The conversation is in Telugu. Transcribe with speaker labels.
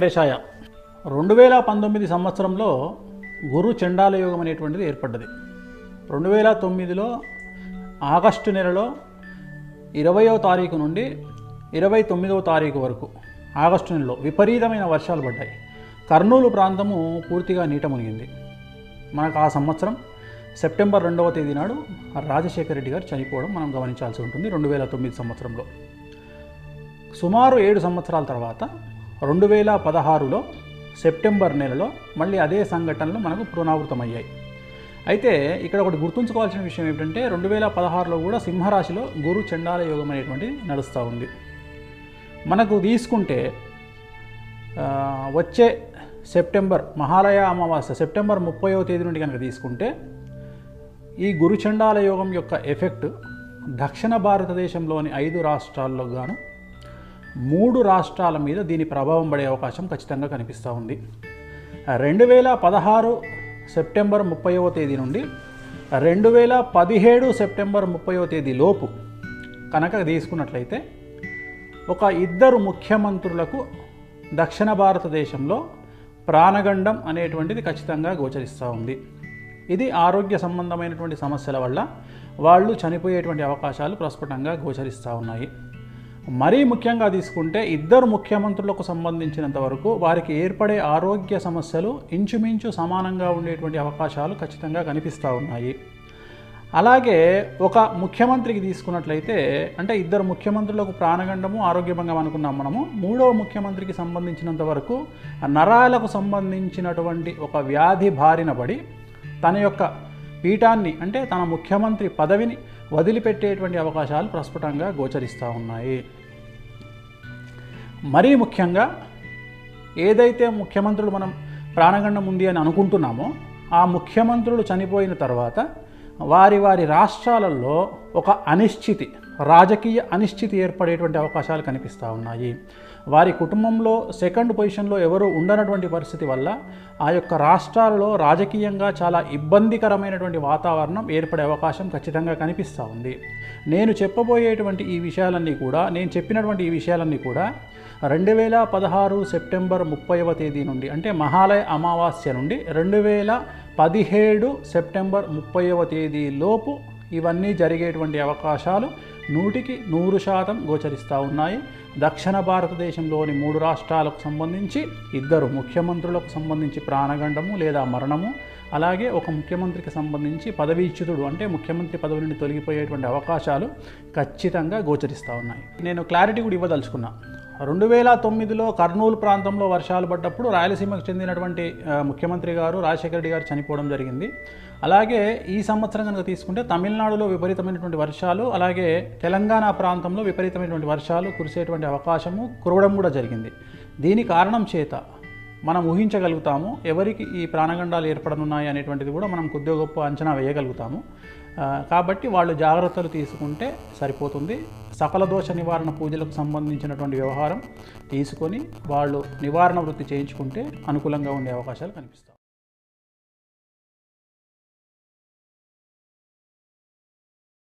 Speaker 1: వెంకటేశాయ. రెండు వేల పంతొమ్మిది సంవత్సరంలో గురు చండాల యోగం అనేటువంటిది ఏర్పడ్డది. రెండు వేల తొమ్మిదిలో ఆగస్టు నెలలో ఇరవయో తారీఖు నుండి ఇరవై తొమ్మిదవ తారీఖు వరకు ఆగస్టు నెలలో విపరీతమైన వర్షాలు పడ్డాయి. కర్నూలు ప్రాంతము పూర్తిగా నీట మునిగింది మనకు ఆ సంవత్సరం సెప్టెంబర్ రెండవ తేదీ నాడు రాజశేఖర రెడ్డి గారు చనిపోవడం మనం గమనించాల్సి ఉంటుంది రెండు వేల తొమ్మిది సంవత్సరంలో. సుమారు ఏడు సంవత్సరాల తర్వాత రెండు వేల పదహారులో సెప్టెంబర్ నెలలో మళ్ళీ అదే సంఘటనలు మనకు పునరావృతమయ్యాయి. అయితే ఇక్కడ ఒకటి గుర్తుంచుకోవాల్సిన విషయం ఏమిటంటే రెండు వేల పదహారులో కూడా సింహరాశిలో గురు చండాల యోగం అనేటువంటిది నడుస్తూ ఉంది. మనకు తీసుకుంటే వచ్చే సెప్టెంబర్ మహాలయ అమావాస్య సెప్టెంబర్ ముప్పైవ తేదీ నుండి కనుక తీసుకుంటే ఈ గురుచండాల యోగం యొక్క ఎఫెక్ట్ దక్షిణ భారతదేశంలోని ఐదు రాష్ట్రాల్లో గాను మూడు రాష్ట్రాల మీద దీని ప్రభావం పడే అవకాశం ఖచ్చితంగా కనిపిస్తూ ఉంది. రెండు వేల పదహారు సెప్టెంబర్ ముప్పైవ తేదీ నుండి రెండు వేల పదిహేడు సెప్టెంబర్ ముప్పైవ తేదీ లోపు కనుక తీసుకున్నట్లయితే ఒక ఇద్దరు ముఖ్యమంత్రులకు దక్షిణ భారతదేశంలో ప్రాణగండం అనేటువంటిది ఖచ్చితంగా గోచరిస్తూ ఉంది. ఇది ఆరోగ్య సంబంధమైనటువంటి సమస్యల వల్ల వాళ్ళు చనిపోయేటువంటి అవకాశాలు ప్రస్ఫుటంగా గోచరిస్తూ ఉన్నాయి. మరీ ముఖ్యంగా తీసుకుంటే ఇద్దరు ముఖ్యమంత్రులకు సంబంధించినంత వరకు వారికి ఏర్పడే ఆరోగ్య సమస్యలు ఇంచుమించు సమానంగా ఉండేటువంటి అవకాశాలు ఖచ్చితంగా కనిపిస్తూ ఉన్నాయి. అలాగే ఒక ముఖ్యమంత్రికి తీసుకున్నట్లయితే అంటే ఇద్దరు ముఖ్యమంత్రులకు ప్రాణగండము ఆరోగ్యభంగం అనుకున్నాం మనము. మూడవ ముఖ్యమంత్రికి సంబంధించినంత వరకు నరాలకు సంబంధించినటువంటి ఒక వ్యాధి బారిన పడి తన యొక్క పీఠాన్ని అంటే తన ముఖ్యమంత్రి పదవిని వదిలిపెట్టేటువంటి అవకాశాలు ప్రస్ఫుటంగా గోచరిస్తూ ఉన్నాయి. మరీ ముఖ్యంగా ఏదైతే ముఖ్యమంత్రులు మనం ప్రాణగండం ఉంది అని అనుకుంటున్నామో ఆ ముఖ్యమంత్రులు చనిపోయిన తర్వాత వారి వారి రాష్ట్రాలలో ఒక అనిశ్చితి రాజకీయ అనిశ్చితి ఏర్పడేటువంటి అవకాశాలు కనిపిస్తూ ఉన్నాయి. వారి కుటుంబంలో సెకండ్ పొజిషన్లో ఎవరు ఉండనటువంటి పరిస్థితి వల్ల ఆ యొక్క రాష్ట్రాలలో రాజకీయంగా చాలా ఇబ్బందికరమైనటువంటి వాతావరణం ఏర్పడే అవకాశం ఖచ్చితంగా కనిపిస్తూ ఉంది. నేను చెప్పబోయేటువంటి ఈ విషయాలన్నీ కూడా నేను చెప్పినటువంటి ఈ విషయాలన్నీ కూడా రెండు వేల పదహారు సెప్టెంబర్ ముప్పైవ తేదీ నుండి అంటే మహాలయ అమావాస్య నుండి రెండు వేల పదిహేడు సెప్టెంబర్ ముప్పైవ తేదీ లోపు ఇవన్నీ జరిగేటువంటి అవకాశాలు నూటికి నూరు శాతం గోచరిస్తూ ఉన్నాయి. దక్షిణ భారతదేశంలోని మూడు రాష్ట్రాలకు సంబంధించి ఇద్దరు ముఖ్యమంత్రులకు సంబంధించి ప్రాణగండము లేదా మరణము అలాగే ఒక ముఖ్యమంత్రికి సంబంధించి పదవీచ్యుతుడు అంటే ముఖ్యమంత్రి పదవి నుండి తొలగిపోయేటువంటి అవకాశాలు ఖచ్చితంగా గోచరిస్తూ ఉన్నాయి. నేను క్లారిటీ కూడా ఇవ్వదలుచుకున్నా. రెండు వేల తొమ్మిదిలో కర్నూలు ప్రాంతంలో వర్షాలు పడ్డప్పుడు రాయలసీమకు చెందినటువంటి ముఖ్యమంత్రి గారు రాజశేఖర రెడ్డి గారు చనిపోవడం జరిగింది. అలాగే ఈ సంవత్సరం కనుక తీసుకుంటే తమిళనాడులో విపరీతమైనటువంటి వర్షాలు అలాగే తెలంగాణ ప్రాంతంలో విపరీతమైనటువంటి వర్షాలు కురిసేటువంటి అవకాశము కురవడం కూడా జరిగింది. దీని కారణం చేత మనం ఊహించగలుగుతాము ఎవరికి ఈ ప్రాణగండాలు ఏర్పడనున్నాయి అనేటువంటిది కూడా మనం కొద్దిగా గొప్ప అంచనా వేయగలుగుతాము. కాబట్టి వాళ్ళు జాగ్రత్తలు తీసుకుంటే సరిపోతుంది. సకల దోష నివారణ పూజలకు సంబంధించినటువంటి వ్యవహారం తీసుకొని వాళ్ళు నివారణ వృత్తి చేయించుకుంటే అనుకూలంగా ఉండే అవకాశాలు కనిపిస్తాయి.